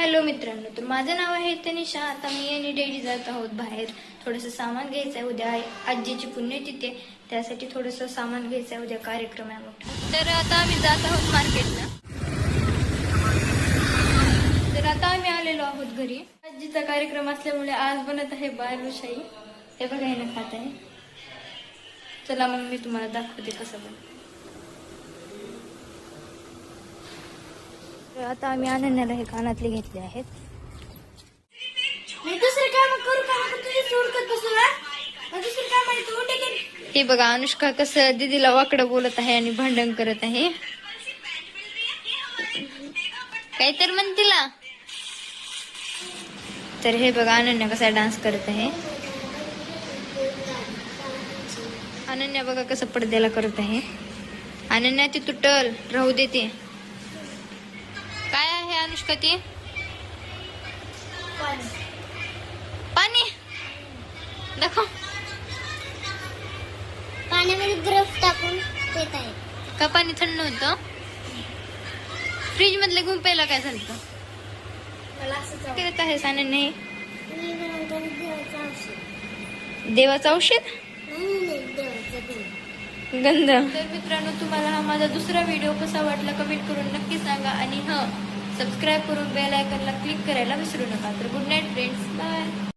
Hello मित्रांनो तर माझं नाव आहे तनिषा. आता मी आणि डेडी जात आहोत बाहेर. थोडंसं सामान घ्यायचं आहे. उद्या आजीची पुण्यतिथी आहे. त्यासाठी थोडंसं सामान घ्यायचं आहे. उद्या कार्यक्रम आहे मोठा. तर आता आम्ही जात आहोत मार्केटला. तर आता आम्ही आलेलो आहोत घरी. आजीचा कार्यक्रम असल्यामुळे आज बनत आहे बालुशाही हे बघा हे खात आहे. चला मग मी तुम्हाला दाखवते कसं बनतं. तर आता आम्ही अनन्याला हे कानातले घेतले आहेत. हे? बघा अनुष्का कसं दीदीला वाकडं बोलत आहे आणि भांडण करत आहे. काय तर म्हण तिला. तर हे बघा अनन्या कसा डान्स करत आहे. अनन्या बघा कसं पडद्याला करत आहे. अनन्या ती तुटल राहू देते अनुष्का ती? पाणी. दाखव. पाण्यामध्ये बर्फ टाकून देत आहे. का पाणी थंड होतं? फ्रीज मधले घेऊन प्यायला काय झालं मला असं करत आहे साने नाही. मी बनवतो देवाचं औषध. देवाचं देवाचं गंध. तर मित्रांनो तुम्हाला हा माझा दुसरा व्हिडिओ कसा वाटला कमेंट करून नक्की सांगा. आणि हा सबस्क्राईब करून बेल आयकनला क्लिक करायला विसरू नका. तर गुड नाईट फ्रेंड्स बाय